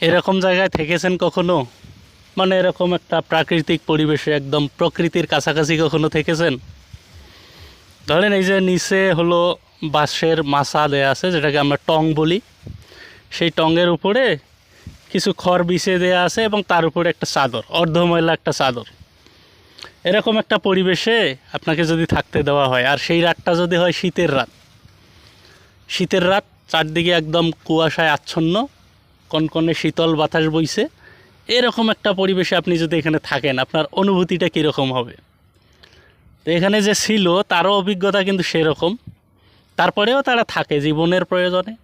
এরকম জায়গায় থেকেছেন কখনো? মানে এরকম একটা প্রাকৃতিক পরিবেশে একদম প্রকৃতির কাছাকাছি কখনো থেকেছেন? ধরেন এই যে নিচে হলো বাঁশের মাছা দেয়া আছে, যেটাকে আমরা টং বলি। সেই টঙের উপরে কিছু খড় বিছিয়ে দেওয়া আছে এবং তার উপরে একটা চাদর, অর্ধময়লা একটা চাদর। এরকম একটা পরিবেশে আপনাকে যদি থাকতে দেওয়া হয়, আর সেই রাতটা যদি হয় শীতের রাত। শীতের রাত চারদিকে একদম কুয়াশায় আচ্ছন্ন কনকনে শীতল বাতাস বইছে, এরকম একটা পরিবেশে আপনি যদি এখানে থাকেন, আপনার অনুভূতিটা কীরকম হবে? তো এখানে যে ছিল, তারও অভিজ্ঞতা কিন্তু সেরকম। তারপরেও তারা থাকে জীবনের প্রয়োজনে,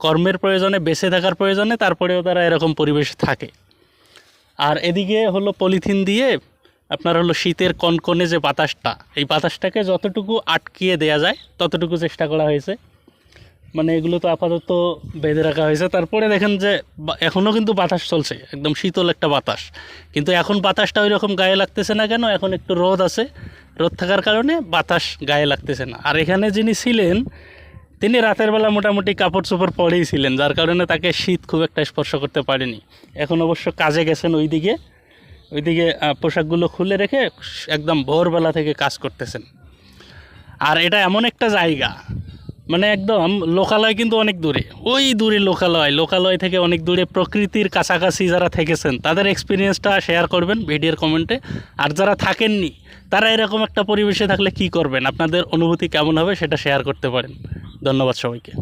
কর্মের প্রয়োজনে, বেঁচে থাকার প্রয়োজনে, তারপরেও তারা এরকম পরিবেশে থাকে। আর এদিকে হলো পলিথিন দিয়ে, আপনার হলো শীতের কনকনে যে বাতাসটা, এই বাতাসটাকে যতটুকু আটকিয়ে দেয়া যায়, ততটুকু চেষ্টা করা হয়েছে। মানে এগুলো তো আপাতত বেঁধে রাখা হয়েছে। তারপরে দেখেন যে এখনও কিন্তু বাতাস চলছে, একদম শীতল একটা বাতাস। কিন্তু এখন বাতাসটা ওই রকম গায়ে লাগতেছে না কেন? এখন একটু রোদ আছে। রোদ থাকার কারণে বাতাস গায়ে লাগতেছে না। আর এখানে যিনি ছিলেন, তিনি রাতের বেলা মোটামুটি কাপড় চোপড় পরেই ছিলেন, যার কারণে তাকে শীত খুব একটা স্পর্শ করতে পারেনি। এখন অবশ্য কাজে গেছেন ওইদিকে। ওইদিকে পোশাকগুলো খুলে রেখে একদম ভোরবেলা থেকে কাজ করতেছেন। আর এটা এমন একটা জায়গা মানে একদম লোকালয় কিন্তু অনেক দূরে। ওই দূরে লোকালয় লোকালয় থেকে অনেক দূরে প্রকৃতির কাছাকাছি যারা থেকেছেন, তাদের এক্সপিরিয়েন্সটা শেয়ার করবেন ভিডিওর কমেন্টে আর যারা থাকেননি, তারা এরকম একটা পরিবেশে থাকলে কি করবেন? আপনাদের অনুভূতি কেমন হবে সেটা শেয়ার করতে পারেন। ধন্যবাদ সবাইকে।